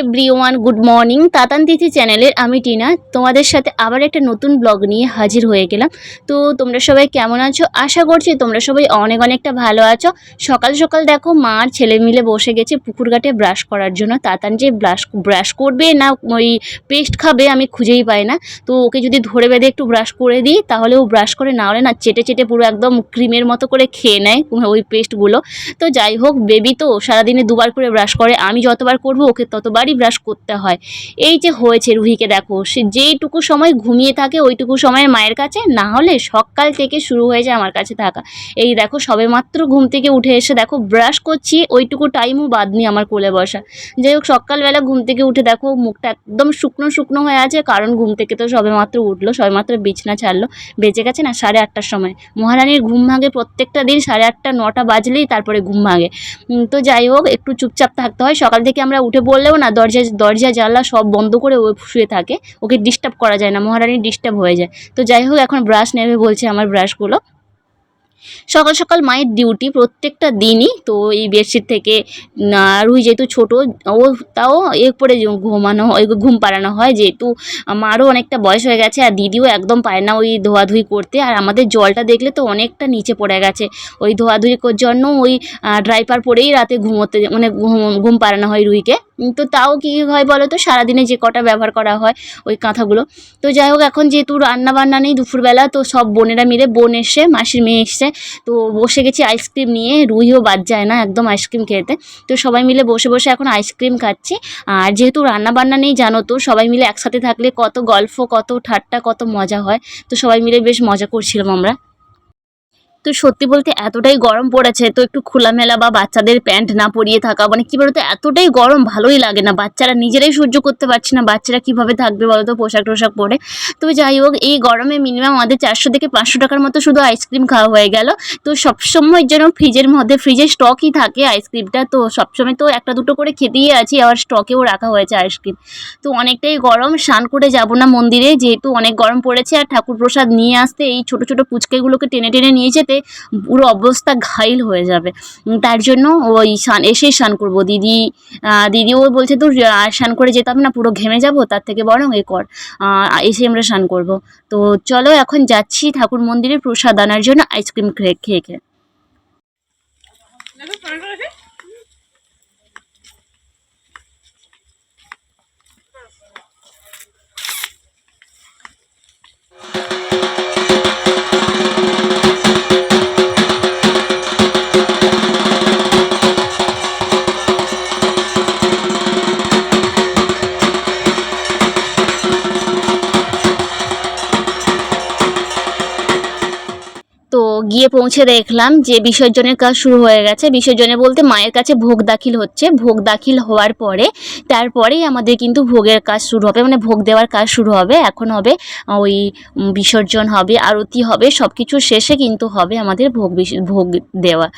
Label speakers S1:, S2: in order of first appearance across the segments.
S1: Everyone good morning Tatan Tithi চ্যানেলের আমি টিনা। তোমাদের সাথে আবার একটা নতুন ব্লগ নিয়ে হাজির হয়ে গেলাম। তো তোমরা সবাই কেমন আছো? আশা করছি তোমরা সবাই অনেক অনেকটা ভালো আছো। সকাল সকাল দেখো, মা আর ছেলে মিলে বসে গেছে পুকুর ঘাটে ব্রাশ করার জন্য। তাতান যে ব্রাশ ব্রাশ করবে না ওই পেস্ট খাবে, আমি খুঁজেই পাই না। তো ওকে যদি ধরে বেঁধে একটু ব্রাশ করে দিই, তাহলে ও ব্রাশ করে না হলে না চেটে চেটে পুরো একদম ক্রিমের মতো করে খেয়ে নেয় ওই পেস্টগুলো তো যাই হোক বেবি তো সারাদিনে দুবার করে ব্রাশ করে। আমি যতবার করব, ওকে ততবারই ব্রাশ করতে হয়। এই যে হয়েছে রুহিকে দেখো, সে যেইটুকু সময় ঘুমিয়ে থাকে, ওইটুকু সময় মায়ের কাছে, না হলে সকাল থেকে শুরু হয়ে যায় আমার কাছে থাকা। এই দেখো সবে মাত্র ঘুম থেকে উঠে এসে দেখো ব্রাশ করছি, ওইটুকু টাইমও বাদ নি আমার কোলে বসা। যাই হোক, সকালবেলা ঘুম থেকে উঠে দেখো, মুখটা একদম শুকনো শুকনো হয়ে আছে, কারণ ঘুম থেকে তো সবে মাত্র উঠল সবে মাত্র বিছনা ছাড়লো, বেঁচে গেছে না সাড়ে আটটার সময়। মহারানীর ঘুম ভাঙে প্রত্যেকটা দিন সাড়ে আটটা, নটা বাজলেই তারপরে ঘুম ভাঙে। তো যাই হোক, একটু চুপচাপ থাকতে হয়, সকাল থেকে আমরা উঠে পড়লেও না দরজা দরজা, জানলা সব বন্ধ করে ও শুয়ে থাকে। ওকে ডিস্টার্ব করা যায় না, মহারানী ডিস্টার্ব হয়ে যায়। তো যাই হোক, এখন ব্রাশ নেবে বলছে আমার ব্রাশগুলো সকাল সকাল মায়ের ডিউটি প্রত্যেকটা দিনই তো এই বেডশিট থেকে রুই যেহেতু ছোট, ও তাও এ করে ঘুমানো ঘুম পাড়ানো হয়। যেহেতু মারও অনেকটা বয়স হয়ে গেছে আর দিদিও একদম পায় না ওই ধোয়াধুয়ি করতে। আর আমাদের জলটা দেখলে তো অনেকটা নিচে পড়ে গেছে। ওই ধোয়াধুয়ি কর, জন্য ওই ড্রাইপার পরেই রাতে ঘুমোতে মানে ঘুম ঘুম পাড়ানো হয় রুইকে তো তাও কী হয় বলো তো? সারাদিনে যে কটা ব্যবহার করা হয় ওই কাঁথাগুলো। তো যাই হোক, এখন যেহেতু রান্না বান্না নেই দুপুরবেলা, তো সব বোনেরা মিলে, বোন এসছে, মাসির মেয়ে এসছে, তো বসে গেছি আইসক্রিম নিয়ে। রুইও বাদ যায় না একদম আইসক্রিম খেতে। তো সবাই মিলে বসে বসে এখন আইসক্রিম খাচ্ছি। আর যেহেতু রান্না বান্না নেই জানো তো, সবাই মিলে একসাথে থাকলে কত গল্প, কত ঠাট্টা, কত মজা হয়। তো সবাই মিলে বেশ মজা করছিলাম আমরা। তো সত্যি বলতে এতটাই গরম পড়েছে, তো একটু খোলামেলা বা বাচ্চাদের প্যান্ট না পরিয়ে থাকা মানে কী বলতো, এতটাই গরম ভালোই লাগে না। বাচ্চারা নিজেরাই সহ্য করতে পারছে না, বাচ্চারা কীভাবে থাকবে বলো তো পোশাক টোশাক পরে। তো যাই হোক, এই গরমে মিনিমাম আমাদের চারশো থেকে পাঁচশো টাকার মতো শুধু আইসক্রিম খাওয়া হয়ে গেল। তো সবসময়ের জন্য ফ্রিজের মধ্যে ফ্রিজে স্টকই থাকে আইসক্রিমটা তো সবসময় তো একটা দুটো করে খেতেই আছি, আবার স্টকেও রাখা হয়েছে আইসক্রিম তো অনেকটাই গরম, স্নান করে যাব না মন্দিরে, যেহেতু অনেক গরম পড়েছে, আর ঠাকুর প্রসাদ নিয়ে আসতে এই ছোট ছোট পুচকেগুলোকে টেনে টেনে নিয়ে যেতে পুরো অবস্থা ঘাইল হয়ে যাবে। তার জন্য ওই স্নান, এসেই স্নান করব। দিদি দিদি ও বলছে, তোর স্নান করে যেতাম না, পুরো ঘেমে যাব, তার থেকে বরং এ কর। এসে আমরা স্নান করব। তো চলো, এখন যাচ্ছি ঠাকুর মন্দিরে প্রসাদ আনার জন্য আইসক্রিম খেয়ে খেয়ে। খেয়ে গিয়ে পৌঁছে দেখলাম যে বিসর্জনের কাজ শুরু হয়ে গেছে। বিসর্জনে বলতে মায়ের কাছে ভোগ দাখিল হচ্ছে। ভোগ দাখিল হওয়ার পরে তারপরেই আমাদের কিন্তু ভোগের কাজ শুরু হবে মানে ভোগ দেওয়ার কাজ শুরু হবে। এখন হবে, ওই বিসর্জন হবে, আরতি হবে সব কিছু শেষে কিন্তু হবে আমাদের ভোগ ভোগ দেওয়া।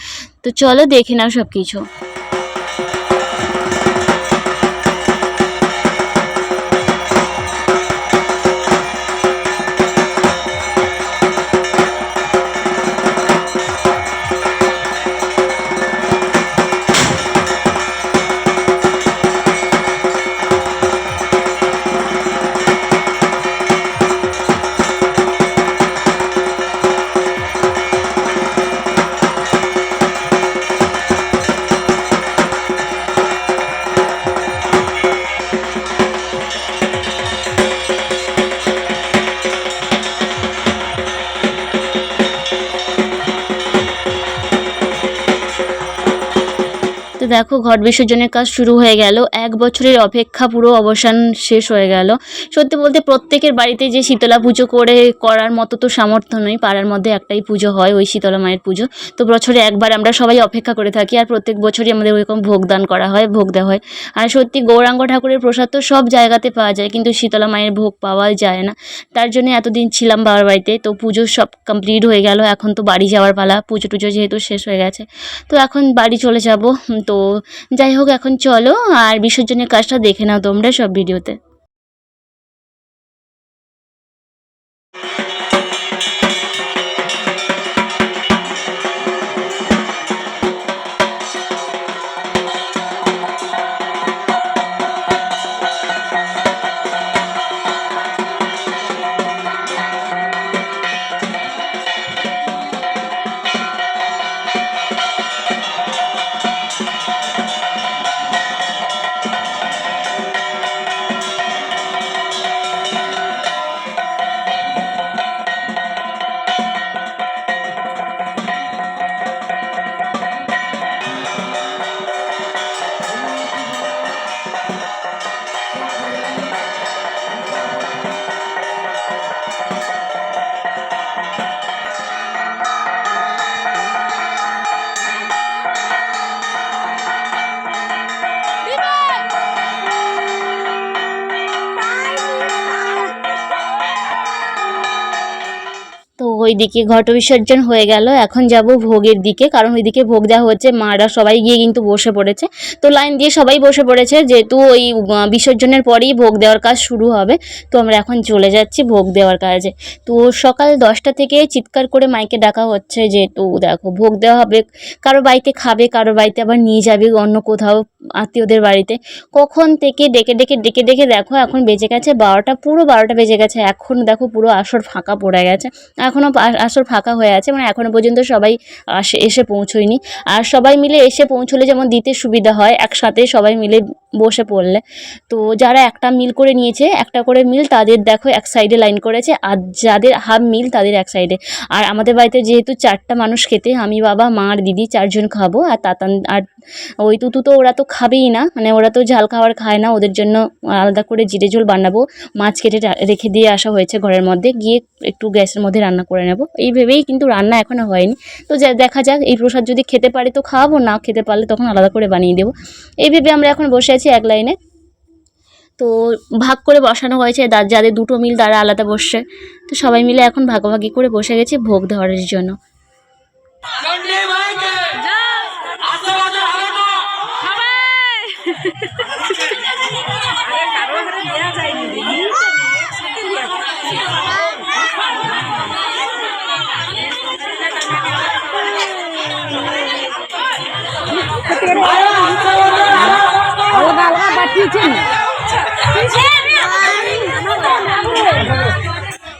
S1: তো চলো দেখে নাও সব কিছু দেখো, ঘট বিসর্জনের কাজ শুরু হয়ে গেল। এক বছরের অপেক্ষা পুরো অবসান শেষ হয়ে গেল। সত্যি বলতে প্রত্যেকের বাড়িতে যে শীতলা পুজো করে করার মতো তো সামর্থ্য নেই। পাড়ার মধ্যে একটাই পুজো হয়, ওই শীতলা মায়ের পুজো। তো বছরে একবার আমরা সবাই অপেক্ষা করে থাকি আর প্রত্যেক বছরই আমাদের ওইরকম ভোগদান করা হয়, ভোগ দেওয়া হয়। আর সত্যি গৌরাঙ্গ ঠাকুরের প্রসাদ তো সব জায়গাতে পাওয়া যায়, কিন্তু শীতলা মায়ের ভোগ পাওয়া যায় না। তার জন্য এতদিন ছিলাম বাবার বাড়িতে, তো পুজো সব কমপ্লিট হয়ে গেল। এখন তো বাড়ি যাওয়ার পালা, পুজো টুজো যেহেতু শেষ হয়ে গেছে। তো এখন বাড়ি চলে যাব। তো যাই হোক এখন চলো আর বিসর্জনের কাজটা দেখে নাও তোমরা সব ভিডিওতে। ওইদিকে ঘট বিসর্জন হয়ে গেল। এখন যাব ভোগের দিকে, কারণ ওইদিকে ভোগ দেওয়া হচ্ছে, মারা সবাই গিয়ে কিন্তু বসে পড়েছে। তো লাইন দিয়ে সবাই বসে পড়েছে, যেহেতু ওই বিসর্জনের পরেই ভোগ দেওয়ার কাজ শুরু হবে। তো আমরা এখন চলে যাচ্ছি ভোগ দেওয়ার কাজে। তো সকাল দশটা থেকে চিৎকার করে মাইকে ডাকা হচ্ছে যেহেতু দেখো, ভোগ দেওয়া হবে। কারও বাড়িতে খাবে, কারও বাড়িতে আবার নিয়ে যাবে অন্য কোথাও আত্মীয়দের বাড়িতে। কখন থেকে ডেকে ডেকে ডেকে ডেকে দেখো, এখন বেজে গেছে বারোটা, পুরো বারোটা বেজে গেছে। এখন দেখো পুরো আসর ফাঁকা পড়ে গেছে। এখনও আসর ফাঁকা হয়ে আছে মানে এখনও পর্যন্ত সবাই আসে, এসে পৌঁছোয়নি। আর সবাই মিলে এসে পৌঁছলে যেমন দিতে সুবিধা হয়, একসাথে সবাই মিলে বসে পড়লে। তো যারা একটা মিল করে নিয়েছে, একটা করে মিল তাদের দেখো এক সাইডে লাইন করেছে, আর যাদের হাফ মিল তাদের এক সাইডে আর আমাদের বাড়িতে যেহেতু চারটা মানুষ খেতে, আমি বাবা, মা আর দিদি চারজন খাব, আর তাতান, আর ওই তুতু তো ওরা তো খাবেই না মানে ওরা তো ঝাল খাবার খায় না, ওদের জন্য আলাদা করে জিরে ঝোল বানাবো। মাছ কেটে রেখে দিয়ে আসা হয়েছে ঘরের মধ্যে, গিয়ে একটু গ্যাসের মধ্যে রান্না করে নেব এই ভেবেই কিন্তু রান্না এখনও হয়নি। তো যা, দেখা যাক, এই প্রসাদ যদি খেতে পারে তো খাওয়াবো, না খেতে পারলে তখন আলাদা করে বানিয়ে দেবো। এই ভেবে আমরা এখন বসে আছি এক লাইনে। তো ভাগ করে বসানো হয়েছে যাদের দুটো মিল তারা আলাদা বসছে। তো সবাই মিলে এখন ভাগাভাগি করে বসে গেছে ভোগ ধরার জন্য।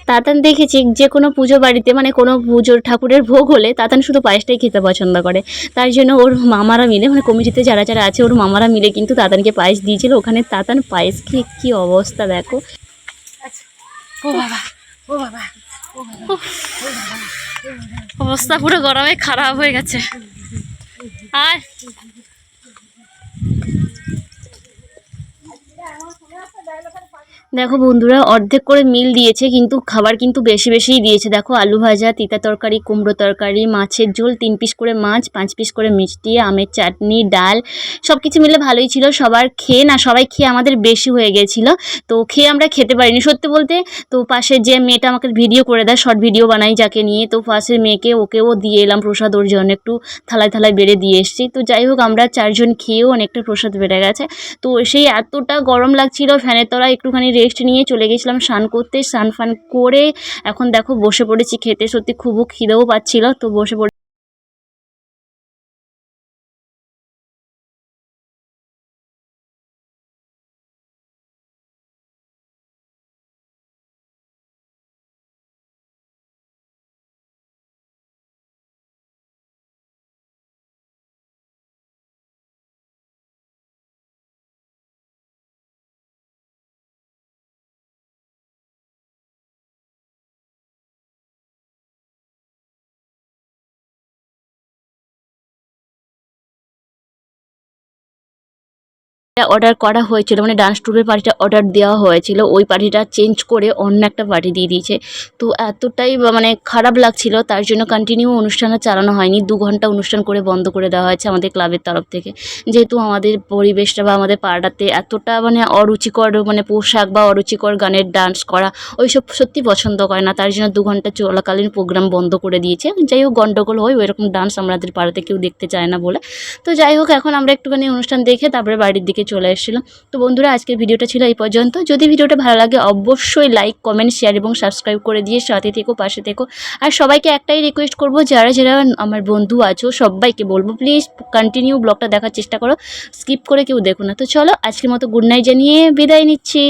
S1: তাতান দেখেছি যে কোনো পুজো বাড়িতে মানে কোনো পুজোর ঠাকুরের ভোগ হলে তাতান শুধু পায়েসটাই খেতে পছন্দ করে। তার জন্য ওর মামারা মিলে মানে কমিটিতে যারা যারা আছে, ওর মামারা মিলে কিন্তু তাতানকে পায়েস দিয়েছিল। ওখানে তাতান পায়েস খেয়ে কী অবস্থা দেখো। অবস্থা পুরো গরমে খারাপ হয়ে গেছে। আর দেখো বন্ধুরা, অর্ধেক করে মিল দিয়েছে, কিন্তু খাবার কিন্তু বেশি বেশিই দিয়েছে। দেখো আলু ভাজা, তিতা তরকারি, কুমড়ো তরকারি, মাছের ঝোল, তিন পিস করে মাছ, পাঁচ পিস করে মিষ্টি, আমের চাটনি, ডাল সব কিছু মিলে ভালোই ছিল। সবার খেয়ে না, সবাই খেয়ে আমাদের বেশি হয়ে গেছিল। তো খেয়ে আমরা খেতে পারিনি, সত্যি বলতে। তো পাশে যে মেয়েটা আমাকে ভিডিও করে দেয় শর্ট ভিডিও বানাই যাকে নিয়ে। তো পাশের মেয়েকে ওকেও দিয়ে এলাম প্রসাদ, ওর জন্য একটু থালায় থালায় বেড়ে দিয়ে এসেছি। তো যাই হোক, আমরা চারজন খেয়েও অনেকটা প্রসাদ বেড়ে গেছে। তো সেই এতটা গরম লাগছিল, ফ্যানের তলায় একটুখানি রেস্ট নিয়ে চলে গেছিলাম, স্নান করতে, স্নান ফান করে এখন দেখো বসে পড়েছি খেতে। সত্যি খুব খিদেও পাচ্ছিল, তো বসে পড়ে অর্ডার করা হয়েছিল মানে ডান্স ট্যুরের পার্টিটা অর্ডার দেওয়া হয়েছিল, ওই পার্টিটা চেঞ্জ করে অন্য একটা পার্টি দিয়ে দিয়েছে। তো এতটাই মানে খারাপ লাগছিল, তার জন্য কন্টিনিউ অনুষ্ঠানটা চালানো হয়নি। দু ঘণ্টা অনুষ্ঠান করে বন্ধ করে দেওয়া হয়েছে আমাদের ক্লাবের তরফ থেকে। যেহেতু আমাদের পরিবেশটা বা, আমাদের পাড়াতে এতটা মানে অরুচিকর মানে পোশাক বা, অরুচিকর গানের ডান্স করা ওইসব সত্যি পছন্দ করে না। তার জন্য দু ঘণ্টা চলাকালীন প্রোগ্রাম বন্ধ করে দিয়েছে। যাই হোক, গন্ডগোল হয়, ওইরকম ডান্স আমাদের পাড়াতে কেউ দেখতে চায় না বলে। তো যাই হোক, এখন আমরা একটুখানি অনুষ্ঠান দেখে তারপরে বাড়ির দিকে চলে এসেছিলাম। তো বন্ধুরা, আজকের ভিডিওটা ছিল এই পর্যন্ত। যদি ভিডিওটা ভালো লাগে, অবশ্যই লাইক কমেন্ট শেয়ার এবং সাবস্ক্রাইব করে দিয়ে সাথে থেকো, পাশে থেকো। আর সবাইকে একটাই রিকোয়েস্ট করব, যারা যারা আমার বন্ধু আছো, সবাইকে বলব প্লিজ কন্টিনিউ ব্লগটা দেখার চেষ্টা করো। স্কিপ করে কেউ দেখো না। তো চলো, আজকের মতো গুড নাইট জানিয়ে বিদায় নিচ্ছি।